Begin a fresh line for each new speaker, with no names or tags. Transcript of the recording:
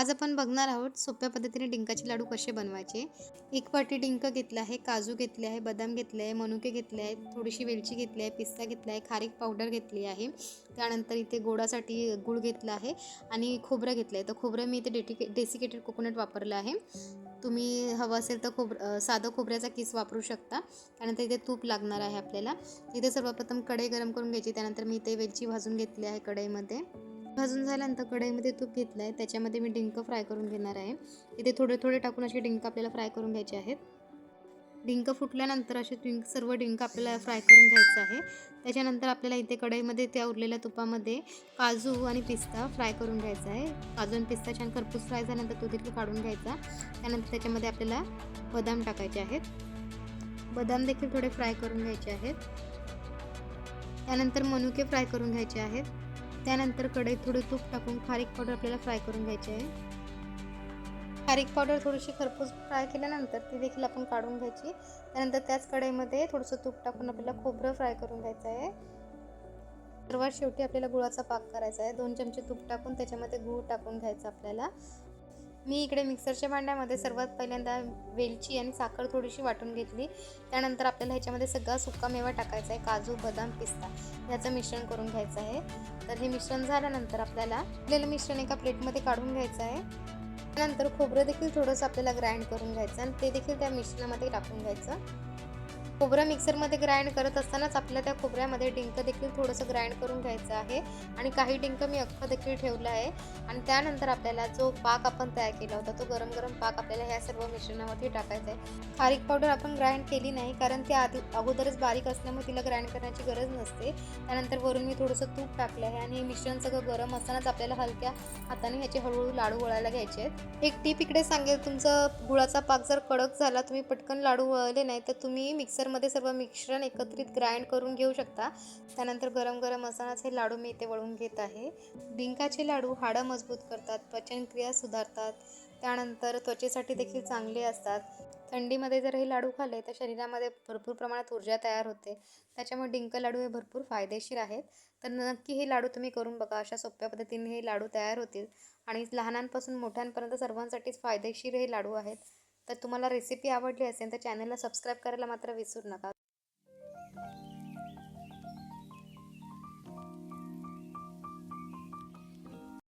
आज आपण बघणार आहोत सोप्या पद्धतीने डिंकाचे लाडू कसे बनवायचे. एक वाटी डिंक घेतला आहे काजू घेतले आहे बदाम घेतले आहे मनुके घेतले आहेत थोडीशी वेलची घेतली आहे पिस्ता घेतला आहे खारीक पावडर घेतली आहे. त्यानंतर इथे गोडासाठी गुळ घेतला आहे आणि खोबरं घेतलं आहे. तर खोबरं मी इथे डेटिके डेसिकेटेड कोकोनट वापरलं आहे. तुम्ही हवं असेल तर खोब साधं खोबऱ्याचा किस वापरू शकता. त्यानंतर इथे तूप लागणार आहे आपल्याला. इथे सर्वप्रथम कढई गरम करून घ्यायची. त्यानंतर मी इथे वेलची भाजून घेतली आहे कढईमध्ये. भाजून झाल्यानंतर कढईमध्ये तूप घेतलं आहे त्याच्यामध्ये मी डिंक फ्राय करून घेणार आहे. इथे थोडे थोडे टाकून असे डिंक आपल्याला फ्राय करून घ्यायचे आहेत. डिंक फुटल्यानंतर असे डिंक सर्व डिंक आपल्याला फ्राय करून घ्यायचं आहे. त्याच्यानंतर आपल्याला इथे कढईमध्ये त्या उरलेल्या तुपामध्ये काजू आणि पिस्ता फ्राय करून घ्यायचा आहे. काजू आणि पिस्ता छान खरपूस फ्राय झाल्यानंतर तो देखील काढून घ्यायचा. त्यानंतर त्याच्यामध्ये आपल्याला बदाम टाकायचे आहेत. बदाम देखील थोडे फ्राय करून घ्यायचे आहेत. त्यानंतर मनुके फ्राय करून घ्यायचे आहेत. त्यानंतर कढईत थोडं तूप टाकून खारीक पावडर आपल्याला फ्राय करून घ्यायची आहे. खारीक पावडर थोडीशी खरपूस फ्राय केल्यानंतर ती देखील आपण काढून घ्यायची. त्यानंतर त्याच कढईमध्ये थोडंसं तूप टाकून आपल्याला खोबरं फ्राय करून घ्यायचं आहे. सर्वात शेवटी आपल्याला गुळाचा पाक करायचा आहे. दोन चमचे तूप टाकून त्याच्यामध्ये गूळ टाकून घ्यायचं आपल्याला. मी इकडे मिक्सरच्या भांड्यामध्ये सर्वात पहिल्यांदा वेलची आणि साखर थोडीशी वाटून घेतली. त्यानंतर आपल्याला ह्याच्यामध्ये सगळा सुका मेवा टाकायचा आहे काजू बदाम पिस्ता. ह्याचं मिश्रण करून घ्यायचं आहे. तर हे मिश्रण झाल्यानंतर आपल्याला आपल्याला मिश्रण एका प्लेटमध्ये काढून घ्यायचं आहे. त्यानंतर खोबरं देखील थोडंसं आपल्याला ग्राइंड करून घ्यायचं आणि ते देखील त्या मिश्रणामध्ये टाकून घ्यायचं. खोबरं मिक्सरमध्ये ग्राइंड करत असतानाच आपल्याला त्या खोबऱ्यामध्ये डिंक देखील थोडंसं ग्राइंड करून घ्यायचं आहे. आणि काही डिंक मी अख्खं देखील ठेवलं आहे. आणि त्यानंतर आपल्याला जो पाक आपण तयार केला होता तो गरम गरम पाक आपल्याला ह्या सर्व मिश्रणामध्ये टाकायचा आहे खारीक पावडर आपण ग्राइंड केली नाही कारण ती आधी अगोदरच बारीक असल्यामुळे तिला ग्राइंड करण्याची गरज नसते. त्यानंतर वरून मी थोडंसं तूप टाकलं आहे आणि हे मिश्रण सगळं गरम असतानाच आपल्याला हलक्या हाताने ह्याचे हळूहळू लाडू वळायला घ्यायचे आहेत. एक टीप इकडे सांगेल तुमचं गुळाचा पाक जर कडक झाला तुम्ही पटकन लाडू वळले नाही तर तुम्ही मिक्सर मिक्सरमध्ये सर्व मिश्रण एकत्रित ग्राइंड करून घेऊ शकता. त्यानंतर गरम गरम असतानाच हे लाडू मी इथे वळून घेत आहे. डिंकाचे लाडू हाडं मजबूत करतात पचनक्रिया सुधारतात त्यानंतर त्वचेसाठी देखील चांगले असतात. थंडीमध्ये जर हे लाडू खाल्ले तर शरीरामध्ये भरपूर प्रमाणात ऊर्जा तयार होते. त्याच्यामुळे डिंक लाडू हे भरपूर फायदेशीर आहेत. तर नक्की हे लाडू तुम्ही करून बघा अशा सोप्या पद्धतीने हे लाडू तयार होतील. आणि लहानांपासून मोठ्यांपर्यंत सर्वांसाठीच फायदेशीर हे लाडू आहेत. तर तुम्हाला रेसिपी आवडली असेल तर चॅनलला सबस्क्राईब करायला मात्र विसरू नका.